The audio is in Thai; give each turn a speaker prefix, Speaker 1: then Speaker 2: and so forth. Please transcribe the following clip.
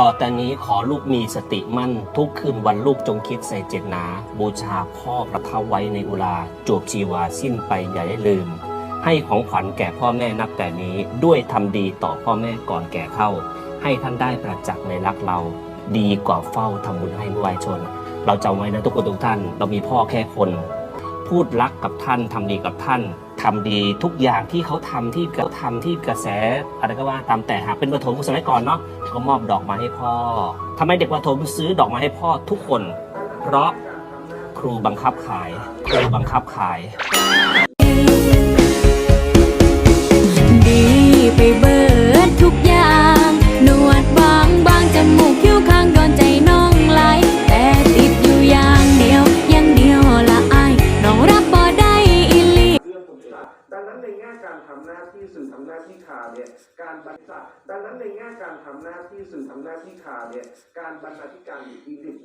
Speaker 1: ต่อแต่นี้ขอลูกมีสติมั่น ทุกคืนวันลูกจงคิดใส่เจตนา บูชาพ่อประทับไว้ในอุราจวบชีวาสิ้นไปอย่าได้ลืม ให้ของขวัญแก่พ่อแม่นับแต่นี้ด้วยทำดีต่อพ่อแม่ก่อนแก่เข้า ให้ท่านได้ประจักษ์ในรักเรา ดีกว่าเฝ้าทำบุญให้ผู้วายชน เราจำไว้นะทุกคนทุกท่าน เรามีพ่อแค่คน พูดรักกับท่านทำดีกับท่านทำดีทุกอย่างที่เขาทำที่เขาทำที่กระแสอะไรก็ว่าตามแต่หากเป็นประถมสมัยก่อนเนาะ ก็มอบดอกไมาให้พ่อทำไมเด็กประถมซื้อดอกไมาให้พ่อทุกคน เพราะครูบังคับขาย ครูบังคับขาย
Speaker 2: เรื่อ
Speaker 3: งของศาสตร์ดังนั้นในแง่การทำหน้าที่สื่อทำหน้าที่ข่าวเนี่ยการบรรษัทดังนั้นในแง่การทำหน้าที่สื่อทำหน้าที่ข่าวเนี่ยการบรรณาธิการอีดิบ